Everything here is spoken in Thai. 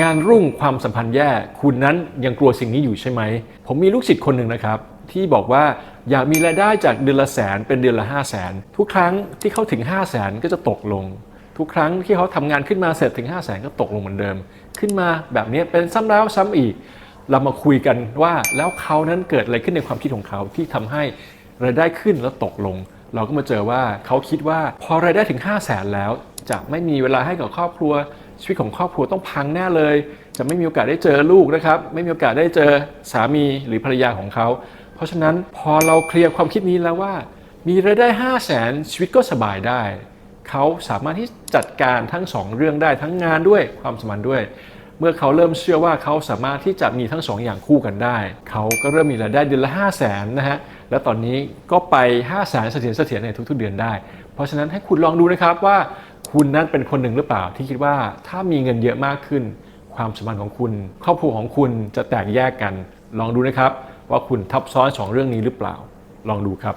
งานรุ่งความสัมพันธ์แย่คุณนั้นยังกลัวสิ่งนี้อยู่ใช่ไหม ผมมีลูกศิษย์คนหนึ่งนะครับ ที่บอกว่าอยากมีรายได้จากเดือนละแสนเป็นเดือนละ 5 0 0แสนทุกครั้งที่เขาถึง 5 0 0แสนก็จะตกลง ทุกครั้งที่เขาทำงานขึ้นมาเสร็จถึง 5 0 0แสนก็ตกลงเหมือนเดิม ขึ้นมาแบบนี้เป็นซ้ำแล้วซ้ำอีก เรามาคุยกันว่าแล้วเขานั้นเกิดอะไรขึ้นในความคิดของเขาที่ทำให้รายได้ขึ้นแล้วตกลง เราก็มาเจอว่าเขาคิดว่าพอรายได้ถึง 5 0 0แสนแล้วจะไม่มีเวลาให้กับครอบครัว ชีวิตของครอบครัวต้องพังแน่เลย จะไม่มีโอกาสได้เจอลูกนะครับ ไม่มีโอกาสได้เจอสามีหรือภรรยาของเขา เพราะฉะนั้นพอเราเคลียร์ความคิดนี้แล้วว่า มีรายได้ 5 0 0แสนชีวิตก็สบายได้ เขาสามารถที่จัดการทั้งสองเรื่องได้ทั้งงานด้วยความสมพันด้วย เมื่อเขาเริ่มเชื่อว่าเขาสามารถที่จะมีทั้งสองอย่างคู่กันได้ เขาก็เริ่มมีรายได้เดือนละ 5 0 0แสนนะฮะและตอนนี้ก็ไป 5 0 0แสนเสถียรเสถียรในทุกๆเดือนได้ เพราะฉะนั้นให้คุณลองดูนะครับว่า คุณนั้นเป็นคนหนึ่งหรือเปล่าที่คิดว่าถ้ามีเงินเยอะมากขึ้น ความสัมพันธ์ของคุณ ครอบครัวของคุณจะแตกแยกกัน ลองดูนะครับ ว่าคุณทับซ้อนสองเรื่องนี้หรือเปล่า ลองดูครับ